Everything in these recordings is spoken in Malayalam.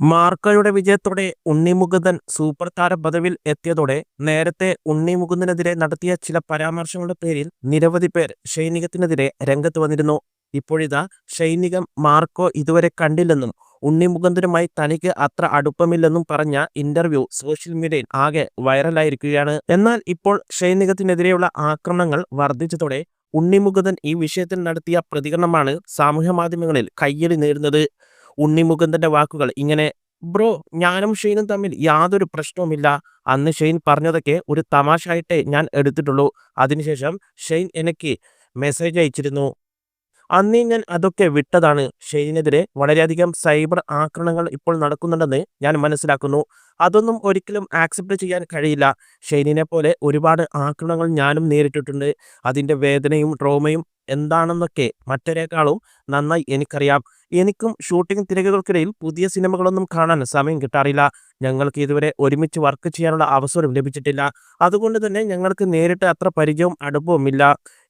മാർക്കോയുടെ വിജയത്തോടെ ഉണ്ണി മുകുന്ദൻ സൂപ്പർ താര പദവിയിൽ എത്തിയതോടെ നേരത്തെ ഉണ്ണി മുകുന്ദനെതിരെ നടത്തിയ ചില പരാമർശങ്ങളുടെ പേരിൽ നിരവധി പേർ സൈനികത്തിനെതിരെ രംഗത്ത് വന്നിരുന്നു. ഇപ്പോഴിതാ സൈനികം മാർക്കോ ഇതുവരെ കണ്ടില്ലെന്നും ഉണ്ണി മുകുന്ദനുമായി തനിക്ക് അത്ര അടുപ്പമില്ലെന്നും പറഞ്ഞ ഇന്റർവ്യൂ സോഷ്യൽ മീഡിയയിൽ ആകെ വൈറലായിരിക്കുകയാണ്. എന്നാൽ ഇപ്പോൾ സൈനികത്തിനെതിരെയുള്ള ആക്രമണങ്ങൾ വർദ്ധിച്ചതോടെ ഉണ്ണി മുകുന്ദൻ ഈ വിഷയത്തിൽ നടത്തിയ പ്രതികരണമാണ് സാമൂഹ്യ മാധ്യമങ്ങളിൽ കയ്യടി നേടുന്നത് ഉണ്ണി മുകുന്ദന്റെ വാക്കുകൾ. ഇങ്ങനെ ബ്രോ ഞാനും ഷെയ്നും തമ്മിൽ യാതൊരു പ്രശ്നവുമില്ല. അന്ന് ഷെയ്ൻ പറഞ്ഞതൊക്കെ ഒരു തമാശ ആയിട്ടേ ഞാൻ എടുത്തിട്ടുള്ളൂ. അതിനുശേഷം ഷെയ്ൻ എനിക്ക് മെസ്സേജ് അയച്ചിരുന്നു. അന്നേ ഞാൻ അതൊക്കെ വിട്ടതാണ്. ഷെയ്നെതിരെ വളരെയധികം സൈബർ ആക്രമണങ്ങൾ ഇപ്പോൾ നടക്കുന്നുണ്ടെന്ന് ഞാൻ മനസ്സിലാക്കുന്നു. അതൊന്നും ഒരിക്കലും ആക്സെപ്റ്റ് ചെയ്യാൻ കഴിയില്ല. ഷെയ്നിനെ പോലെ ഒരുപാട് ആക്രമണങ്ങൾ ഞാനും നേരിട്ടിട്ടുണ്ട്. അതിന്റെ വേദനയും ട്രോമയും എന്താണെന്നൊക്കെ മറ്റൊരേക്കാളും നന്നായി എനിക്കറിയാം. എനിക്കും ഷൂട്ടിംഗ് തിരക്കുകൾക്കിടയിൽ പുതിയ സിനിമകളൊന്നും കാണാൻ സമയം കിട്ടാറില്ല. ഞങ്ങൾക്ക് ഇതുവരെ ഒരുമിച്ച് വർക്ക് ചെയ്യാനുള്ള അവസരം ലഭിച്ചിട്ടില്ല. അതുകൊണ്ട് തന്നെ ഞങ്ങൾക്ക് നേരിട്ട് അത്ര പരിചയവും അടുപ്പവുമില്ല.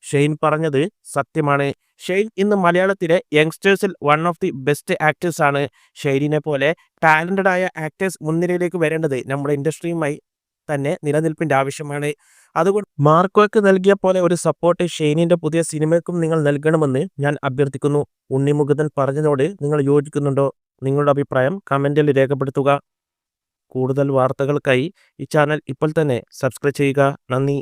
ഷെയ്ൻ പറഞ്ഞത് സത്യമാണ്. ഷെയ്ൻ ഇന്ന് മലയാളത്തിലെ യങ്സ്റ്റേഴ്സിൽ one of the best actors ആണ് ഷെയ്നിനെ പോലെ ടാലന്റഡ് ആയ ആക്ടേഴ്സ് മുൻനിരയിലേക്ക് വരേണ്ടത് നമ്മുടെ ഇൻഡസ്ട്രിയുമായി തന്നെ നിലനിൽപ്പിന്റെ ആവശ്യമാണ്. അതുകൊണ്ട് മാർക്കോയ്ക്ക് നൽകിയ പോലെ ഒരു സപ്പോർട്ട് ഷെയ്നിന്റെ പുതിയ സിനിമയ്ക്കും നിങ്ങൾ നൽകണമെന്ന് ഞാൻ അഭ്യർത്ഥിക്കുന്നു. ഉണ്ണിമുകുന്ദൻ പറഞ്ഞതോട് നിങ്ങൾ യോജിക്കുന്നുണ്ടോ? നിങ്ങളുടെ അഭിപ്രായം കമന്റിൽ രേഖപ്പെടുത്തുക. കൂടുതൽ വാർത്തകൾക്കായി ഈ ചാനൽ ഇപ്പോൾ തന്നെ സബ്സ്ക്രൈബ് ചെയ്യുക. നന്ദി.